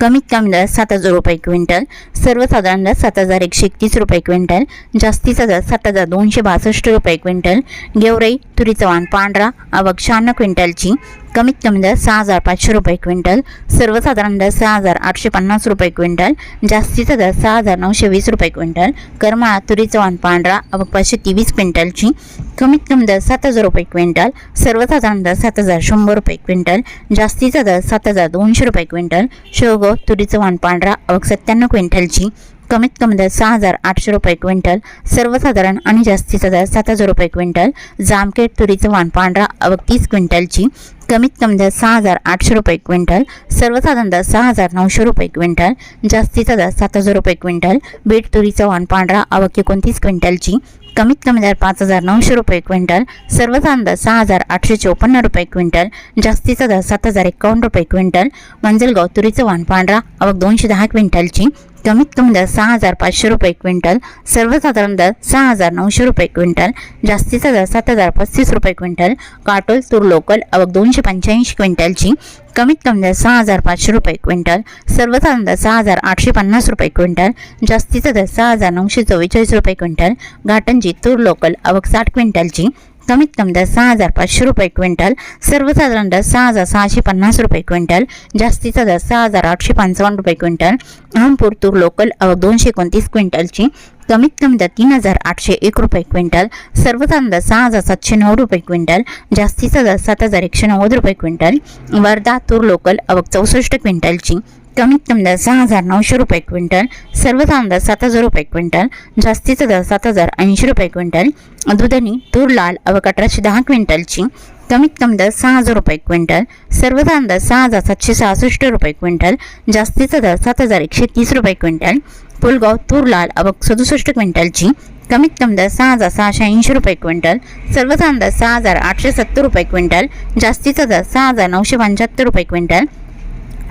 कमीत कमी दर सात हजार रुपये क्विंटल सर्वसाधारण दर सात हजार एकशे एकतीस रुपये क्विंटल जास्तीचा दर सात हजार दोनशे बासष्ट रुपये क्विंटल गेवराई तुरीचा वाण पांढरा आवक शहाण्णव क्विंटलची कमीत कमी दर सहा हजार पाचशे रुपये क्विंटल सर्वसाधारण दर सहा हजार आठशे पन्नास रुपये क्विंटल जास्तीचा दर सहा हजार नऊशे वीस रुपये क्विंटल करमाळा तुरीचं वाण पांढरा आवक पाचशे तेवीस क्विंटलची कमीत कमी दर सात हजार रुपये क्विंटल सर्वसाधारण दर सात हजार शंभर रुपये क्विंटल जास्तीचा दर सात हजार दोनशे रुपये क्विंटल शेवगाव तुरीचं वाण पांढरा आवक सत्त्याण्णव क्विंटलची कमीत कमी दर सहा हजार आठशे रुपये क्विंटल सर्वसाधारण आणि जास्तीचा दर सात हजार रुपये क्विंटल जामखेड तुरीचं वाण पांढरा अवतीस तीस क्विंटलची. कमीत कमी दर सहा हजार आठशे रुपये क्विंटल सर्वसाधारण दर सहा हजार नऊशे रुपये क्विंटल जास्तीचा दर सात हजार रुपये क्विंटल बीट तुरीचं वाण पांढरा आवक एकोणतीस क्विंटलची. कमीत कमी दर पाच हजार नऊशे रुपये क्विंटल सर्वसाधारण दर सहा हजार आठशे चोपन्न रुपये क्विंटल जास्तीचा दर सात हजार एकावन्न रुपये क्विंटल मंजलगाव तुरीचं वाण पांढरा आवक दोनशे दहा क्विंटलची. कमीत कमी दर सहा हजार पाचशे रुपये क्विंटल सर्वसाधारण दर सहा हजार नऊशे रुपये क्विंटल जास्तीचा दर सात हजार पस्तीस रुपये क्विंटल काटोल तूर लोकल अवघ दोनशे पंच्याऐंशी क्विंटलची कमीत कमी दर सहा हजार पाचशे रुपये क्विंटल सर्वसाधारण दर सहा हजार आठशे पन्नास रुपये क्विंटल जास्तीचा दर सहा हजार नऊशे चव्वेचाळीस रुपये क्विंटल घाटंजी तूर लोकल आवक साठ क्विंटलची कमीत कमी दर सहा हजार पाचशे रुपये क्विंटल सर्वसाधारण दर सहा हजार सहाशे पन्नास रुपये क्विंटल जास्तीचा दर सहा हजार आठशे पंचावन्न रुपये क्विंटल अहमपूर तूर लोकल अवक दोनशे एकोणतीस क्विंटलची कमीत कमी दर तीन हजार आठशे एक रुपये क्विंटल सर्वसाधारण दर सहा हजार सातशे नऊ रुपये क्विंटल जास्तीचा दर सात हजार एकशे नव्वद रुपये क्विंटल वर्धा तूर लोकल आवक चौसष्ट क्विंटलची कमीत कमी दर सहा हजार नऊशे रुपये क्विंटल सर्वसाधारण दर सात हजार रुपये क्विंटल जास्तीचा दर सात हजार ऐंशी रुपये क्विंटल दुधनी तूर लाल अवक अठराशे दहा क्विंटलची कमीत कमी दर सहा हजार रुपये क्विंटल सर्वसाधारण दर सहा हजार सातशे सहासष्ट रुपये क्विंटल जास्तीचा दर सात हजार एकशे तीस रुपये क्विंटल पुलगाव तूर लाल अवक सदुसष्ट क्विंटलची कमीत कमी दर सहा हजार सहाशे ऐंशी रुपये क्विंटल सर्वसाधारण दर सहा हजार आठशे सत्तर रुपये क्विंटल जास्तीचा दर सहा हजार नऊशे पंच्याहत्तर रुपये क्विंटल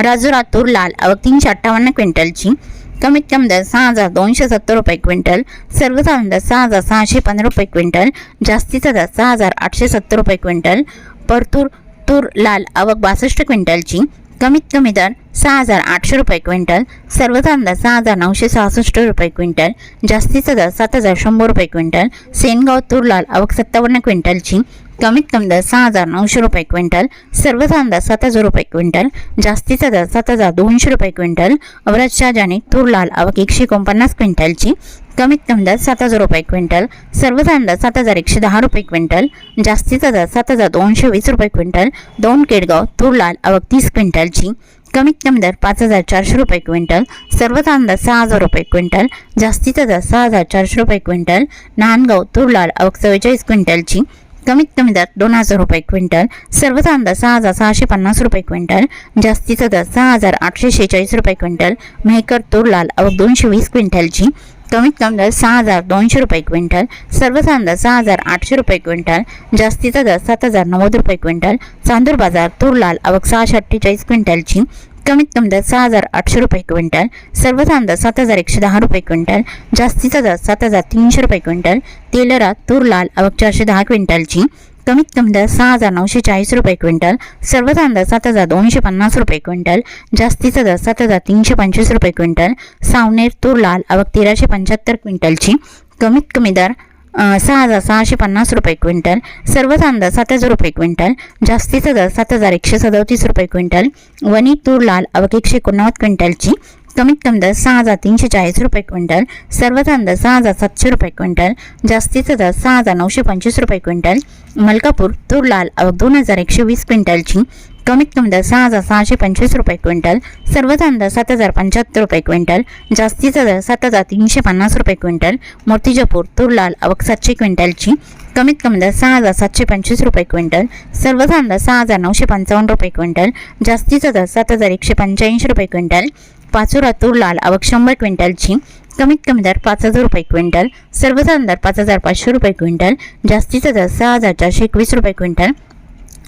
राजुरा तूर लाल आवक तीनशे अठ्ठावन्न क्विंटलची. कमीत कमी दर सहा हजार दोनशे सत्तर रुपये क्विंटल. सर्वसाधारण दर सहा हजार सहाशे पंधरा रुपये क्विंटल. जास्तीचा दर सहा हजार आठशे सत्तर रुपये क्विंटल. परतूर तूर लाल आवक बासष्ट क्विंटलची. कमीत कमी दर सहा हजार आठशे रुपये क्विंटल. सर्वसाधारण दर सहा हजार नऊशे सहासष्ट रुपये क्विंटल. जास्तीचा दर सात हजार शंभर रुपये क्विंटल. सेनगाव तूर लाल आवक सत्तावन्न क्विंटलची. कमीत कमी दर सहा हजार नऊशे रुपये क्विंटल सर्वसाधारण दर सात हजार रुपये क्विंटल जास्तीचा दर सात हजार दोनशे रुपये क्विंटल अवराज शाहजाने तूर लाल आवक एकशे एकोणपन्नास क्विंटलची कमीत कमी दर सात हजार रुपये क्विंटल सर्वसाधारण दर सात हजार एकशे दहा रुपये क्विंटल जास्तीचा दर सात हजार दोनशे वीस रुपये क्विंटल दोन केडगाव तूर लाल आवक तीस क्विंटलची कमीत कमी दर पाच हजार चारशे रुपये क्विंटल सर्वसाधारण दर सहा हजार रुपये क्विंटल जास्तीचा दर सहा हजार चारशे रुपये क्विंटल नांदगाव तूर लाल आवक चव्वेचाळीस क्विंटलची कमीत कमी दर दोन हजार रुपये क्विंटल सर्वसाधारण दर सहा हजार सहाशे पन्नास रुपये क्विंटल जास्तीचा दर सहा हजार आठशे शेहेचाळीस रुपये क्विंटल मेहकर तूर लाल अवघ दोनशे वीस क्विंटलची कमीत कमी दर सहा हजार दोनशे रुपये क्विंटल सर्वसाधारण दर सहा हजार आठशे रुपये क्विंटल जास्तीचा दर सात हजार नव्वद रुपये क्विंटल चांदूर बाजार तूर लाल अवघ सहाशे अठ्ठेचाळीस क्विंटलची कमीत कमी दर सहा हजार आठशे रुपये क्विंटल सर्वसाधारण दर सात हजार एकशे दहा रुपये क्विंटल जास्तीचा दर सात हजार तीनशे रुपये क्विंटल तेलरा तूर लाल आवक चारशे दहा क्विंटलची कमीत कमी दर सहा हजार नऊशे चाळीस रुपये क्विंटल सर्वसाधारण दर सात हजार दोनशे पन्नास रुपये क्विंटल जास्तीचा दर सात हजार तीनशे पंचवीस रुपये क्विंटल सावनेर तूर लाल आवक तेराशे पंच्याहत्तर क्विंटलची कमीत कमी दर सहा हजार सहाशे पन्नास रुपये क्विंटल सर्व कांदा सात हजार रुपये क्विंटल जास्तीचा दर सात हजार एकशे सदोतीस रुपये क्विंटल वनी तूर लाल आवक एकशे एकोणनव्वद क्विंटलची कमीत कमी दर सहा हजार तीनशे चाळीस रुपये क्विंटल सर्व कांदा सहा हजार सातशे रुपये क्विंटल जास्तीचा दर सहा हजार नऊशे पंचवीस रुपये क्विंटल मलकापूर तूर लाल अवघ दोन हजार एकशे वीस क्विंटलची कमीत कमी दर सहा हजार सहाशे पंचवीस रुपये क्विंटल सर्वसाधारण दर सात हजार पंच्याहत्तर रुपये क्विंटल जास्तीचा दर सात हजार तीनशे पन्नास रुपये क्विंटल मोतीजापूर तूर लाल आवक सातशे क्विंटलची. कमीत कमी दर सहा हजार सातशे पंचवीस रुपये क्विंटल सर्वसाधारण दर सहा हजार नऊशे पंचावन्न रुपये क्विंटल जास्तीचा दर सात हजार एकशे पंच्याऐंशी रुपये क्विंटल पाचोरा तूर लाल आवक शंभर क्विंटलची. कमीत कमी दर पाच हजार रुपये क्विंटल सर्वसाधारण दर पाच हजार पाचशे रुपये क्विंटल जास्तीचा दर सहा हजार चारशे एकवीस रुपये क्विंटल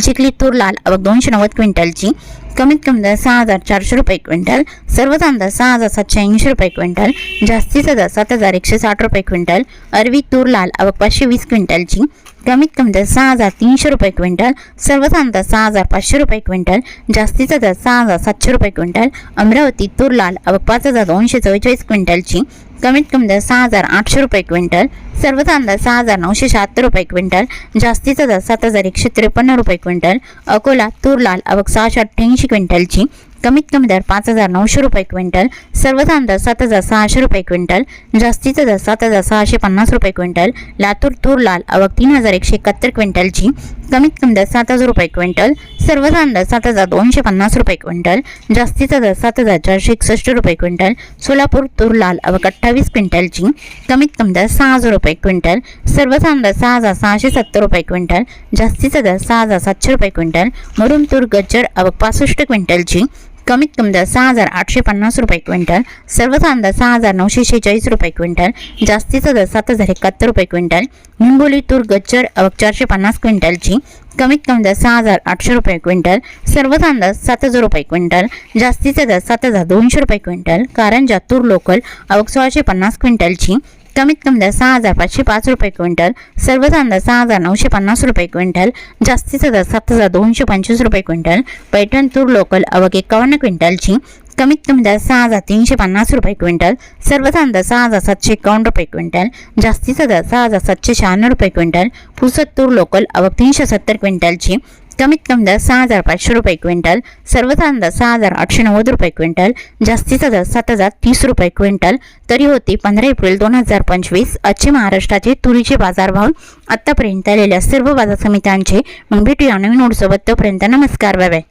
चिखली तूर लाल अवघ दोनशे नव्वद क्विंटलची. कमीत कमी दर सहा हजार चारशे रुपये क्विंटल. सर्वसाधारण दर सहा हजार सातशे ऐंशी रुपये क्विंटल. जास्तीचा दर सात हजार एकशे साठ रुपये क्विंटल. अरवी तूर लाल अवघ पाचशे वीस क्विंटलची. कमीत कमी दर सहा हजार तीनशे रुपये क्विंटल सर्वसाधारण दर सहा हजार पाचशे रुपये क्विंटल जास्तीचा दर सहा हजार सातशे रुपये क्विंटल अमरावती तूर लाल पाच हजार दोनशे चव्वेचाळीस क्विंटलची कमीत कमी दर सहा हजार आठशे रुपये क्विंटल सर्वसाधारण दर सहा हजार नऊशे शहात्तर रुपये क्विंटल जास्तीचा दर सात हजार एकशे त्रेपन्न रुपये क्विंटल अकोला तूर लाल सहाशे अठ्ठ्याऐंशी क्विंटलची कमीत कमी दर पाच हजार नऊशे रुपये क्विंटल सर्वसाधारण दर सात हजार सहाशे रुपये क्विंटल जास्तीचा दर सात हजार सहाशे पन्नास रुपये क्विंटल लातूर तूर लाल आवक तीन हजार एकशे एकाहत्तर क्विंटलची कमीत कमी दर सात हजार रुपये क्विंटल सर्वसाधारण दर सात हजार दोनशे पन्नास रुपये क्विंटल जास्तीचा दर सात हजार चारशे एकसष्ट रुपये क्विंटल सोलापूर तूर लाल आवक अठ्ठावीस क्विंटलची कमीत कमी दर सहा हजार रुपये क्विंटल सर्वसाधारण दर सहा हजार सहाशे सत्तर रुपये क्विंटल जास्तीचा दर सहा हजार सातशे रुपये क्विंटल मरुम तूर गज्जर आवक पासष्ट क्विंटलची कमीत कमी दर सहा हजार आठशे पन्नास रुपये क्विंटल सर्वसाधारण दर सहा हजार नऊशे शेहेचाळीस रुपये क्विंटल जास्तीचा दर सात हजार एकाहत्तर रुपये क्विंटल हिंगोली तूर गच्चर अवक चारशे पन्नास क्विंटलची कमीत कमी दर सहा हजार आठशे रुपये क्विंटल सर्वसाधारण दर सात हजार रुपये क्विंटल जास्तीचा दर सात हजार दोनशे रुपये क्विंटल कारंजा तूर लोकल अवक सोळाशे पन्नास क्विंटलची कमीत कमी दर सहा हजार पाचशे पाच रुपये क्विंटल सर्व कांदा सहा हजार नऊशे पन्नास रुपये क्विंटल जास्तीचा दर सात हजार दोनशे पंचवीस रुपये क्विंटल पैठण तूर लोकल अवघ एकावन्न क्विंटलची कमीत कमी दर सहा हजार तीनशे पन्नास रुपये क्विंटल सर्व कांदा सहा हजार सातशे एकावन्न रुपये क्विंटल जास्तीचा दर सहा हजार सातशे शहाण्णव रुपये क्विंटल पुसद तूर लोकल अवक तीनशे सत्तर क्विंटलची कमीत कमी दर सहा हजार पाचशे रुपये क्विंटल सर्वसाधारण दर सहा हजार आठशे नव्वद रुपये क्विंटल जास्तीचा दर सात हजार तीस रुपये क्विंटल. तरी होती पंधरा एप्रिल दोन हजार पंचवीस आजचे महाराष्ट्राचे तुरीचे बाजारभाव. आत्तापर्यंत आलेल्या सर्व बाजार समित्यांचे मग भेटूया नवीन नोटसोबत तोपर्यंत नमस्कार बाय बाय.